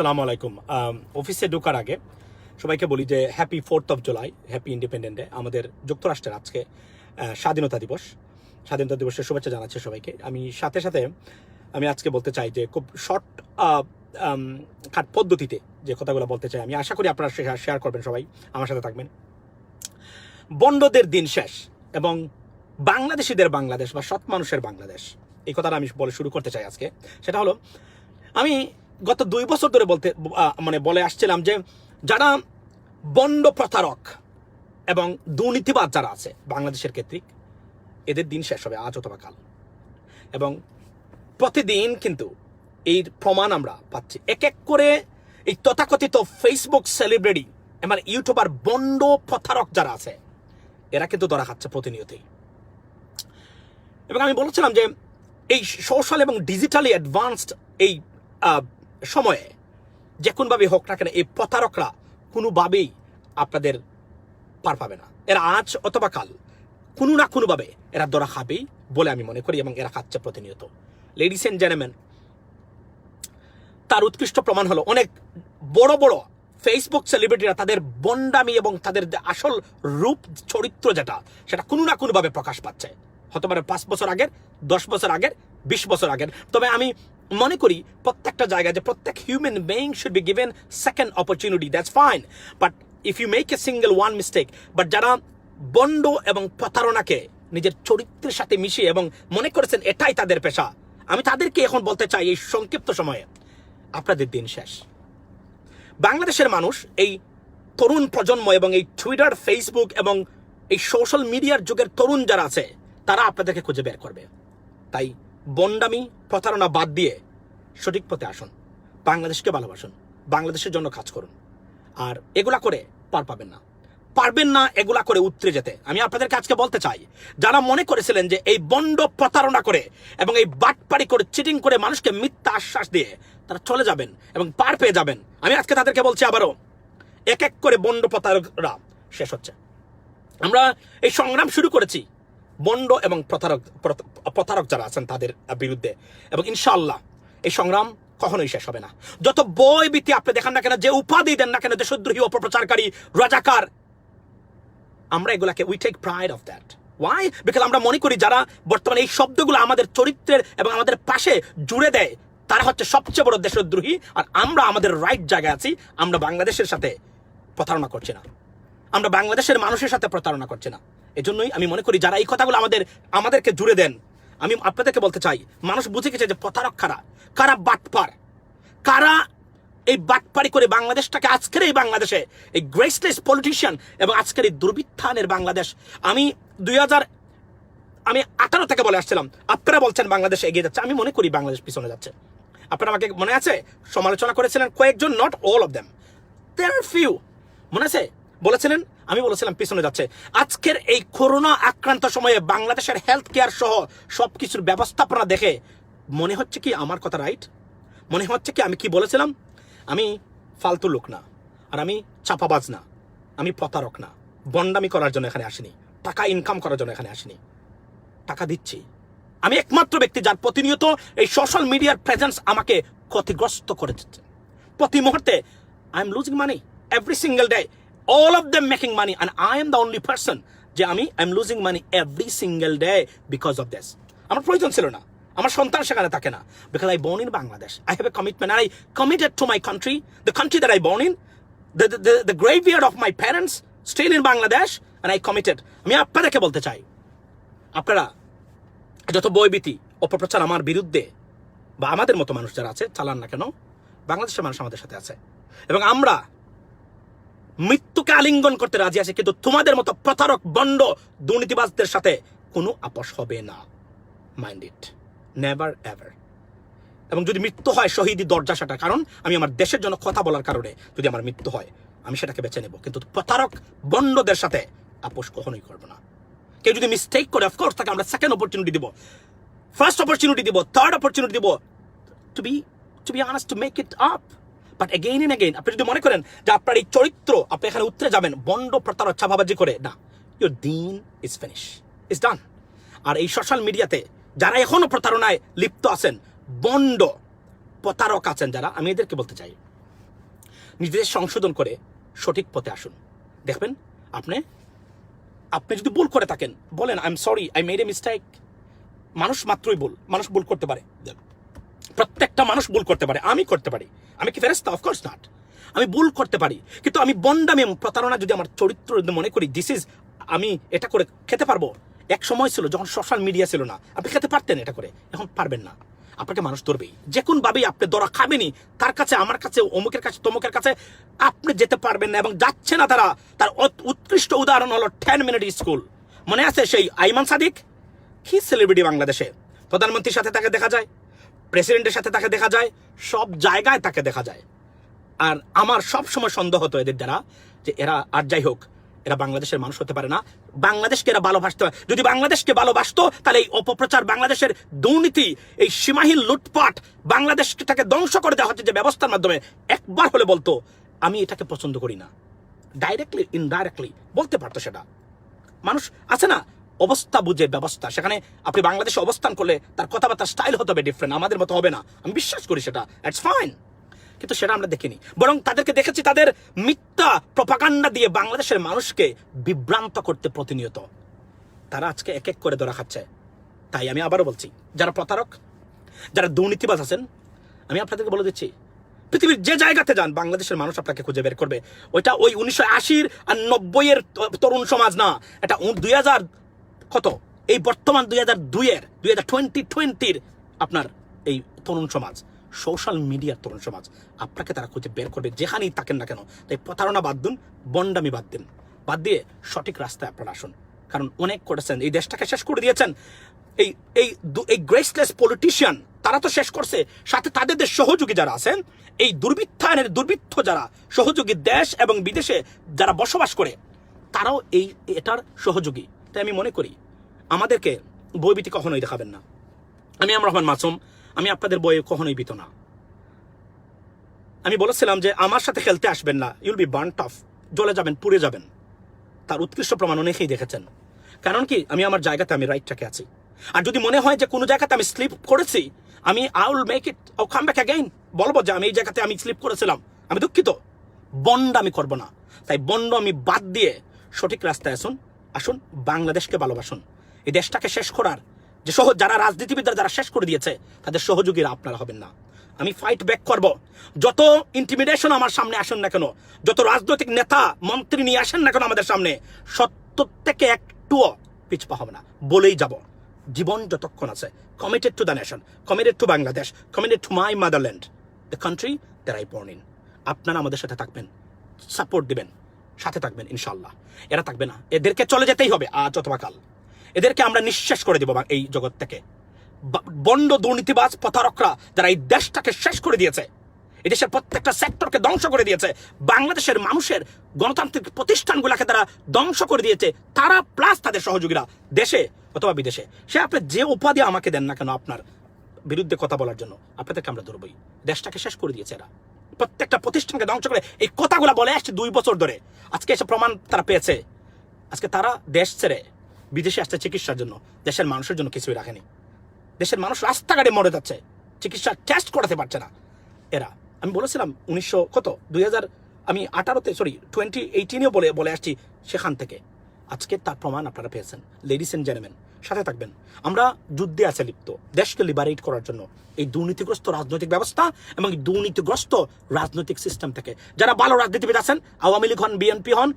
সালামু আলাইকুম অফিসে ঢোকার আগে সবাইকে বলি যে happy fourth of July happy independent day আমাদের যুক্তরাষ্ট্রের আজকে স্বাধীনতা দিবস। স্বাধীনতা দিবসের শুভেচ্ছা জানাচ্ছি সবাইকে। আমি সাথে সাথে আমি আজকে বলতে চাই যে খুব শর্ট খাট পদ্ধতিতে যে কথাগুলো বলতে চাই, আমি আশা করি আপনারা শেয়ার করবেন সবাই, আমার সাথে থাকবেন। বন্ডদের দিন শেষ এবং বাংলাদেশিদের বাংলাদেশ বা সৎ মানুষের বাংলাদেশ, এই কথাটা আমি বলে শুরু করতে চাই আজকে। সেটা হলো, আমি গত দুই বছর ধরে বলতে মানে বলে আসছিলাম যে যারা বন্ড প্রতারক এবং দুর্নীতিবাদ যারা আছে, বাংলাদেশের ক্ষেত্রে, এদের দিন শেষ হবে আজ অথবা কাল। এবং প্রতিদিন কিন্তু এই প্রমাণ আমরা পাচ্ছি। এক এক করে এই তথাকথিত ফেসবুক সেলিব্রিটি আমার ইউটিউবার বন্ড প্রতারক যারা আছে, এরা কিন্তু ধরা খাচ্ছে প্রতিনিয়তই। এবং আমি বলেছিলাম যে এই সোশ্যাল এবং ডিজিটালি অ্যাডভান্সড এই সময়ে যে কোনোভাবে হোক না কেন, এই প্রতারকরা কোনোভাবেই আপনাদের পার পাবে না। এরা আজ অথবা কাল কোনো না কোনোভাবে এরা ধরা খাবেই বলে আমি মনে করি এবং এরা খাচ্ছে প্রতিনিয়ত। লেডিস এন্ড জেন্টলম্যান তার উৎকৃষ্ট প্রমাণ হলো অনেক বড় বড় ফেসবুক সেলিব্রিটিরা তাদের বন্ডামি এবং তাদের আসল রূপ, চরিত্র যেটা, সেটা কোনো না কোনোভাবে প্রকাশ পাচ্ছে। হতে পারে পাঁচ বছর আগের, দশ বছর আগের, বিশ বছর আগের। তবে আমি মনে করি প্রত্যেকটা জায়গায় যে প্রত্যেক human being should be given second opportunity that's fine but if you make a single one mistake but যারা বন্ড এবং প্রতারণাকে নিজের চরিত্রের সাথে মিশিয়ে এবং মনে করেছেন এটাই তাদের পেশা, আমি তাদেরকে এখন বলতে চাই এই সংক্ষিপ্ত সময়ে, আপনাদের দিন শেষ। বাংলাদেশের মানুষ এই তরুণ প্রজন্ম এবং এই টুইটার ফেসবুক এবং এই সোশ্যাল মিডিয়ার যুগের তরুণ যারা আছে, তারা আপনাদেরকে খুঁজে বের করবে। তাই বন্ডামি প্রতারণা বাদ দিয়ে সঠিক পথে আসুন। বাংলাদেশকে ভালোবাসুন। বাংলাদেশের জন্য কাজ করুন। আর এগুলা করে পার পাবেন না। পারবেন না এগুলা করে উতরে যেতে। আমি আপনাদেরকে আজকে বলতে চাই, যারা মনে করেছিলেন যে এই বন্ড প্রতারণা করে এবং এই বাটপাড়ি করে, চিটিং করে মানুষকে মিথ্যা আশ্বাস দিয়ে তারা চলে যাবেন এবং পার পেয়ে যাবেন। আমি আজকে তাদেরকে বলছি আবারও এক এক করে বন্ড প্রতারকরা শেষ হচ্ছে। আমরা এই সংগ্রাম শুরু করেছি। বন্ড এবং প্রতারক প্রতারক যারা আছেন তাদের বিরুদ্ধে। এবং ইনশাআল্লাহ, এই সংগ্রাম কখনোই শেষ হবে না। যত বই বিতি আপনি দেখান না কেন, যে উপাধি দেন না কেন দেশদ্রোহী অপপ্রচারকারী, রাজাকার, আমরা এগুলাকে we take pride of that why because আমরা মনে করি যারা বর্তমানে এই শব্দগুলো আমাদের চরিত্রের এবং আমাদের পাশে জুড়ে দেয়, তারা হচ্ছে সবচেয়ে বড় দেশদ্রোহী, আর আমরা আমাদের রাইট জায়গায় আছি, আমরা বাংলাদেশের সাথে প্রতারণা করছি না। আমরা বাংলাদেশের মানুষের সাথে প্রতারণা করছি না। এজন্যই আমি মনে করি যারা এই কথাগুলো আমাদের, আমাদেরকে জুড়ে দেন, আমি আপনাদেরকে বলতে চাই, মানুষ বুঝে গেছে যে প্রতারক কারা বাটপার, কারা এই বাটপারি করে বাংলাদেশটাকে, আজকের এই বাংলাদেশে, এই গ্রেসলেস পলিটিশিয়ান এবং আজকের এই দুর্বৃত্তানের বাংলাদেশ। আমি দুই হাজার, আমি আঠারো থেকে বলে আসছিলাম, আপনারা বলছেন বাংলাদেশ এগিয়ে যাচ্ছে, আমি মনে করি বাংলাদেশ পিছনে যাচ্ছে। আপনারা আমাকে মনে আছে? সমালোচনা করেছিলেন কয়েকজন not all of them there are few মনে আছে? বলেছিলেন আমি বলেছিলাম পিছনে যাচ্ছে। আজকের এই করোনা আক্রান্ত সময়ে বাংলাদেশের হেলথ কেয়ার সহ সব কিছুর ব্যবস্থাপনা দেখে মনে হচ্ছে কি আমার কথা রাইট মনে হচ্ছে কি আমি কি বলেছিলাম? আমি ফালতু লোক না, আর আমি চাপাবাজ না, আমি প্রতারক না। বন্ডামি করার জন্য এখানে আসিনি, টাকা ইনকাম করার জন্য এখানে আসিনি, টাকা দিচ্ছি। আমি একমাত্র ব্যক্তি যার প্রতিনিয়ত এই সোশ্যাল মিডিয়ার প্রেজেন্স আমাকে ক্ষতিগ্রস্ত করে দিচ্ছে। প্রতি মুহূর্তে I am losing money every single day all of them making money and I am the only person যে আমি I am losing money every single day because of this আমার প্রয়োজন ছিল না। আমার সন্তান সেখানে থাকে না। Because I born in Bangladesh I have a commitment I committed to my country the country that I born in the the, the, the graveyard of my parents still in Bangladesh and I committed. আমি আপনাদেরকে বলতে চাই। আপনারা যত বইবিতি অপপ্রচার আমার বিরুদ্ধে বা আমাদের মতো মানুষ যারা আছে চালান না কেন? বাংলাদেশের মানুষ আমাদের সাথে আছে। এবং আমরা মৃত্যুকে আলিঙ্গন করতে রাজি আছে, কিন্তু তোমাদের মতো প্রতারক, বন্ড, দুর্নীতিবাজদের সাথে কোনো আপোষ হবে না। মাইন্ড ইট নেভার এভার এবং যদি মৃত্যু হয় শহীদি দরজা সেটা কারণ আমি আমার দেশের জন্য কথা বলার কারণে যদি আমার মৃত্যু হয়, আমি সেটাকে বেছে নেব। কিন্তু প্রতারক, বন্ডদের সাথে আপোষ কখনোই করব না। কেউ যদি মিস্টেক করে অফকোর্স তাকে আমরা সেকেন্ড অপরচুনিটি দিব। ফার্স্ট অপরচুনিটি দিব থার্ড অপরচুনিটি দিব। To be to be honest to make it up but again and again আপনি যদি মনে করেন যে আপনার এই চরিত্র, আপনি এখানে উত্তরে যাবেন, বন্ড প্রতারক ছাপাবাজি করে, না ইউর দিন ইজ ফিনিশ ইজ ডান আর এই সোশ্যাল মিডিয়াতে যারা এখনও প্রতারণায় লিপ্ত আছেন, বন্ড প্রতারক আছেন যারা, আমি এদেরকে বলতে চাই, নিজেদের সংশোধন করে সঠিক পথে আসুন। দেখবেন, আপনি আপনি যদি ভুল করে থাকেন, বলেন I am sorry I made a mistake মানুষ মাত্রই ভুল, মানুষ ভুল করতে পারে। প্রত্যেকটা মানুষ ভুল করতে পারে, আমি করতে পারি। আমি কি ফেরেস্তা অফকোর্স নাট আমি ভুল করতে পারি, কিন্তু আমি বন্ডামি প্রতারণা যদি আমার চরিত্র মনে করি দিস ইজ আমি এটা করে খেতে পারব। এক সময় ছিল যখন সোশ্যাল মিডিয়া ছিল না, আপনি খেতে পারতেন এটা করে, এখন পারবেন না। আপনাকে মানুষ ধরবেই। যে কোন ভাবেই আপনি ধরা খাবেনি তার কাছে, আমার কাছে, অমুকের কাছে, তমুকের কাছে, আপনি যেতে পারবেন না এবং যাচ্ছে না তারা, তার উৎকৃষ্ট উদাহরণ হলো টেন মিনিট স্কুল মনে আছে সেই আইমান সাদিক? কি সেলিব্রিটি বাংলাদেশে? প্রধানমন্ত্রীর সাথে তাকে দেখা যায়? প্রেসিডেন্টের সাথে তাকে দেখা যায়, সব জায়গায় তাকে দেখা যায়। আর আমার সব সময় সন্দেহ হতো এদের দ্বারা যে এরা, আর যাই হোক, এরা বাংলাদেশের মানুষ হতে পারে না। বাংলাদেশকে এরা ভালোবাসতে পারে যদি বাংলাদেশকে ভালোবাসতো, তাহলে এই অপপ্রচার বাংলাদেশের দুর্নীতি, এই সীমাহীন লুটপাট বাংলাদেশটাকে ধ্বংস করে দেওয়া হচ্ছে যে ব্যবস্থার মাধ্যমে, একবার হলে বলতো, আমি এটাকে পছন্দ করি না। ডাইরেক্টলি ইনডাইরেক্টলি বলতে পারতো সেটা। মানুষ আছে না? অবস্থা বুঝে ব্যবস্থা। সেখানে আপনি বাংলাদেশে অবস্থান করলে তার কথাবার্তার স্টাইল হতে হবে ডিফারেন্ট আমাদের মতো হবে না। আমি বিশ্বাস করি সেটা ইটস ফাইন কিন্তু সেটা আমরা দেখিনি। বরং তাদেরকে দেখেছি তাদের মিথ্যা প্রপাগান্ডা দিয়ে বাংলাদেশের মানুষকে বিভ্রান্ত করতে প্রতিনিয়ত। তারা আজকে এক এক করে ধরা খাচ্ছে। তাই আমি আবারও বলছি, যারা প্রতারক, যারা দুর্নীতিবাজ আছেন, আমি আপনাদেরকে বলে দিচ্ছি, পৃথিবীর যে জায়গাতে যান, বাংলাদেশের মানুষ আপনাকে খুঁজে বের করবে। ওইটা ওই উনিশশো আশির আর নব্বইয়ের তরুণ সমাজ না। এটা দুই হাজার কত? এই বর্তমান দুই হাজার দুইয়ের, দুই হাজার টোয়েন্টি টোয়েন্টির আপনার এই তরুণ সমাজ সোশ্যাল মিডিয়ার তরুণ সমাজ, আপনাকে তারা খুঁজে বের করবে যেখানেই থাকেন না কেন। তাই প্রতারণা বাদ দিন, বন্ডামি বাদ দিন। বাদ দিয়ে সঠিক রাস্তায় আপনারা আসুন। কারণ অনেক করেছেন, এই দেশটাকে শেষ করে দিয়েছেন। এই এই এই গ্রেসলেস পলিটিশিয়ান তারা তো শেষ করছে। সাথে তাদের দেশ সহযোগী যারা আছেন, এই দুর্বৃত্তায়নের দুর্বৃত্ত যারা, সহযোগী দেশ এবং বিদেশে যারা বসবাস করে, তারাও এই, এটার সহযোগী। তাই আমি মনে করি, আমাদেরকে বইবিতি কখনোই দেখাবেন না। আমি আম রহমান মাসুম, আমি আপনাদের বইয়ে কখনোই বিত না। আমি বলেছিলাম যে, আমার সাথে খেলতে আসবেন না ইউল বি বার্ন টফ জ্বলে যাবেন, পুড়ে যাবেন। তার উৎকৃষ্ট প্রমাণ অনেকেই দেখেছেন। কারণ কি, আমি আমার জায়গাতে আমি রাইট ট্র্যাকে আছি। আর যদি মনে হয় যে, কোনো জায়গাতে আমি স্লিপ করেছি, আমি আই উইল মেক ইট ও কাম ব্যাক অ্যাগেইন বলব যে, আমি এই জায়গাতে আমি স্লিপ করেছিলাম। আমি দুঃখিত। বন্ড আমি করব না। তাই বন্ড আমি বাদ দিয়ে সঠিক রাস্তায় আসুন। আসুন, বাংলাদেশকে ভালোবাসুন। এই দেশটাকে শেষ করার যে সহ যারা রাজনীতিবিদরা যারা শেষ করে দিয়েছে, তাদের সহযোগীরা আপনারা হবেন না। আমি ফাইট ব্যাক করব। যত ইন্টিমিডেশন আমার সামনে আসেন না কেন, যত রাজনৈতিক নেতা, মন্ত্রী নিয়ে আসেন না কেন আমাদের সামনে সত্য থেকে একটুও পিছপা হবে না। বলেই যাব। জীবন যতক্ষণ আছে committed to the nation committed to Bangladesh committed to my motherland the country there I born in আপনারা আমাদের সাথে থাকবেন সাপোর্ট দিবেন। সাথে থাকবেন ইনশাল্লাহ এরা থাকবে না। এদেরকে চলে যেতেই হবে আজ অথবা কাল। এদেরকে আমরা নিঃশেষ করে দেবো এই জগৎ থেকে। বন্ড দুর্নীতিবাজ প্রতারকরা যারা এই দেশটাকে শেষ করে দিয়েছে, এই দেশের প্রত্যেকটা সেক্টরকে ধ্বংস করে দিয়েছে, বাংলাদেশের মানুষের গণতান্ত্রিক প্রতিষ্ঠানগুলোকে তারা ধ্বংস করে দিয়েছে, তারা প্লাস তাদের সহযোগীরা দেশে অথবা বিদেশে। সে আপনি যে উপাধি আমাকে দেন না কেন আপনার বিরুদ্ধে কথা বলার জন্য, আপনাদেরকে আমরা ধরবই। দেশটাকে শেষ করে দিয়েছে এরা। প্রত্যেকটা প্রতিষ্ঠানকে ধ্বংস করে এই কথাগুলো বলে আসছে দুই বছর ধরে। আজকে এসে প্রমাণ তারা পেয়েছে। আজকে তারা দেশ ছেড়ে বিদেশে আসছে চিকিৎসার জন্য। দেশের মানুষের জন্য কিছুই রাখেনি। দেশের মানুষ রাস্তাঘাটে মরে যাচ্ছে। চিকিৎসা টেস্ট করাতে পারছে না এরা। আমি বলেছিলাম উনিশশো কত? দুই হাজার, আমি আঠারোতে সরি টোয়েন্টি এইটিনেও বলে বলে আসছি সেখান থেকে। আজকে তার প্রমাণ আপনারা পেয়েছেন। লেডিস এন্ড জেন্টলম্যান সাথে থাকবেন। আমরা যুদ্ধে আছে লিপ্ত। দেশকে লিবারেট করার জন্য এই দুর্নীতিগ্রস্ত রাজনৈতিক ব্যবস্থা এবং দুর্নীতিগ্রস্ত রাজনৈতিক সিস্টেম থেকে যারা ভালো রাজনীতিবিদ আছেন, আওয়ামী লীগ হন বিএনপি হন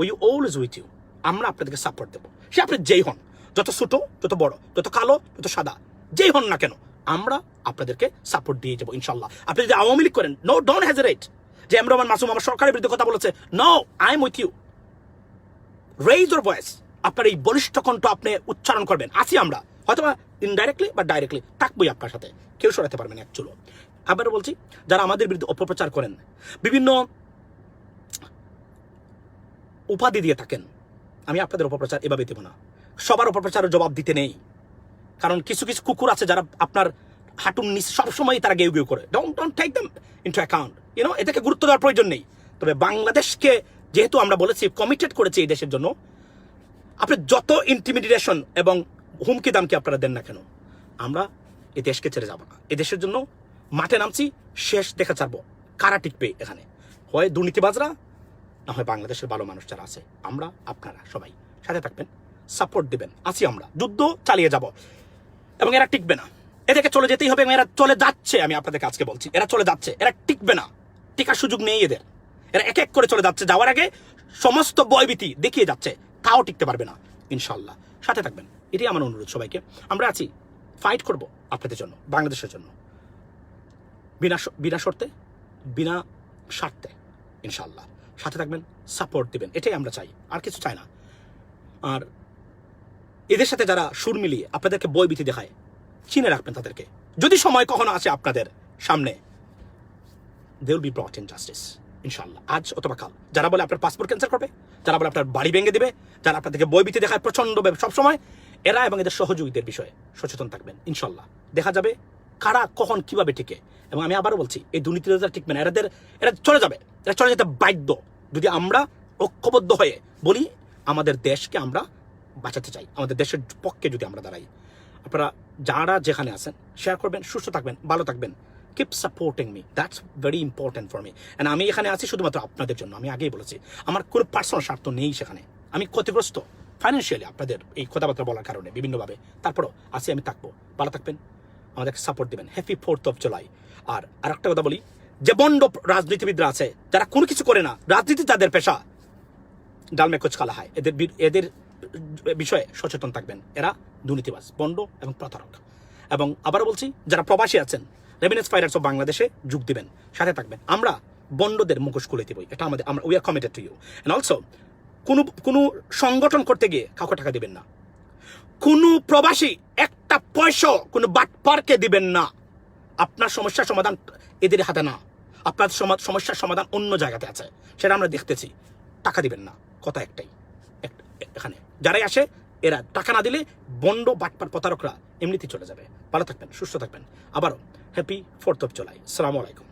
উই অলওয়েজ উইথ ইউ আমরা আপনাদেরকে সাপোর্ট দেবো। সে আপনি যেই হন, যত ছোট যত বড় যত কালো যত সাদা, যেই হন না কেন, আমরা আপনাদেরকে সাপোর্ট দিয়ে যাব ইনশাল্লাহ আপনি যদি আওয়ামী লীগ করেন নো ডোন্ট হেজারেট যে এমরান মাসুম আমার সরকারের বিরুদ্ধে কথা বলেছে no I am with you raise voice আপনার এই বলিষ্ঠ কণ্ঠ আপনি উচ্চারণ করবেন। আছি আমরা। হয়তোবা ইনডাইরেক্টলি বা ডাইরেক্টলি থাকবোই আপনার সাথে। কেউ সরাতে পারবেন এক চুলো আবার বলছি, যারা আমাদের বিরুদ্ধে অপপ্রচার করেন, বিভিন্ন উপাধি দিয়ে থাকেন, আমি আপনাদের অপপ্রচার এভাবে দেব না। সবার অপপ্রচারের জবাব দিতে নেই। কারণ কিছু কিছু কুকুর আছে যারা আপনার হাঁটুর নিচে সবসময় তারা গেউ গেউ করে। Don't don't take them into account you know এটাকে গুরুত্ব দেওয়ার প্রয়োজন নেই। তবে বাংলাদেশকে যেহেতু আমরা বলেছি কমিটেড করেছি এই দেশের জন্য, আপনি যত ইন্টিমিডিয়েশন এবং হুমকি দামকে আপনারা দেন না কেন, আমরা এই দেশকে ছেড়ে যাব না। এ দেশের জন্য মাঠে নামছি, শেষ দেখা ছাড়বো। কারা টিকবে এখানে? হয় দুর্নীতিবাজরা, না হয় বাংলাদেশের ভালো মানুষ যারা আছে। আমরা, আপনারা সবাই সাথে থাকবেন সাপোর্ট দিবেন, আছি আমরা। যুদ্ধ চালিয়ে যাব। এবং এরা টিকবে না। এদেরকে চলে যেতেই হবে এবং এরা চলে যাচ্ছে, আমি আপনাদেরকে আজকে বলছি। এরা চলে যাচ্ছে, এরা টিকবে না। টিকার সুযোগ নেই এদের। এরা এক এক করে চলে যাচ্ছে। যাওয়ার আগে সমস্ত বয়ভীতি দেখিয়ে যাচ্ছে। তাও টিকতে পারবে না। ইনশাল্লাহ সাথে থাকবেন। এটাই আমার অনুরোধ সবাইকে। আমরা আছি। ফাইট করব আপনাদের জন্য, বাংলাদেশের জন্য। বিনা বিনা শর্তে, বিনা স্বার্থে ইনশাল্লাহ সাথে থাকবেন সাপোর্ট দিবেন। এটাই আমরা চাই। আর কিছু চাই না। আর এদের সাথে যারা সুর মিলিয়ে আপনাদেরকে বই বিতি দেখায়, চিনে রাখবেন তাদেরকে। যদি সময় কখনো আসে আপনাদের সামনে they will be brought in justice ইনশাল্লাহ আজ অথবা কাল। যারা বলে আপনার পাসপোর্ট ক্যান্সেল করবে, যারা বলে আপনার বাড়ি ভেঙে দেবে, যারা আপনাদেরকে বই বিতি দেখায় প্রচণ্ড সবসময়, এরা এবং এদের সহযোগীদের বিষয়ে সচেতন থাকবেন ইনশাল্লাহ দেখা যাবে কারা কখন কীভাবে টিকে এবং আমি আবারও বলছি, এই দুর্নীতিরা টিকবে না এরাদের, এরা চলে যাবে, এরা চলে যেতে বাধ্য। যদি আমরা ঐক্যবদ্ধ হয়ে বলি, আমাদের দেশকে আমরা বাঁচাতে চাই, আমাদের দেশের পক্ষে যদি আমরা দাঁড়াই। আপনারা যারা যেখানে আছেন শেয়ার করবেন, সুস্থ থাকবেন, ভালো থাকবেন। Keep supporting me that's very important for me and আমি এখানে আছি শুধুমাত্র আপনাদের জন্য। আমি আগেই বলেছি, আমার কোনো পার্সোনাল স্বার্থ নেই সেখানে। আমি ক্ষতিগ্রস্ত ফাইন্যান্সিয়ালি আপনাদের এই কথাবার্তা বলার কারণে বিভিন্নভাবে। তারপরও আছি, আমি থাকব। ভালো থাকবেন। আমাদেরকে সাপোর্ট দেবেন। হ্যাপি ফোর্থ অফ জুলাই আর আরেকটা কথা বলি, যে বন্ড রাজনীতিবিদরা আছে, যারা কোনো কিছু করে না, রাজনীতি তাদের পেশা। ডালমে কোচ খালা হয়। এদের এদের বিষয়ে সচেতন থাকবেন। এরা দুর্নীতিবাজ, বন্ড এবং প্রতারক। এবং আবার বলছি, যারা প্রবাসী আছেন রেভিনেন্স ফাইটার্স অফ বাংলাদেশে যোগ দিবেন, সাথে থাকবেন। আমরা বন্ডদের মুখোশ খুলে দিবই। এটা আমাদের, আমরা we are committed to you and also কোনো কোনো সংগঠন করতে গিয়ে কাউকে টাকা দিবেন না। কোনো প্রবাসী একটা পয়সা কোনো বাটপারকে দিবেন না। আপনার সমস্যার সমাধান এদের হাতে না। আপনার সমা- সমস্যার সমাধান অন্য জায়গাতে আছে। সেটা আমরা দেখতেছি। টাকা দিবেন না। কথা একটাই। এখানে। যারাই আসে, এরা টাকা না দিলে বন্ড বাটপার প্রতারকরা এমনিতেই চলে যাবে। ভালো থাকবেন সুস্থ থাকবেন। আবারও হ্যাপি ফোর্থ অফ জুলাই সালামু আলাইকুম।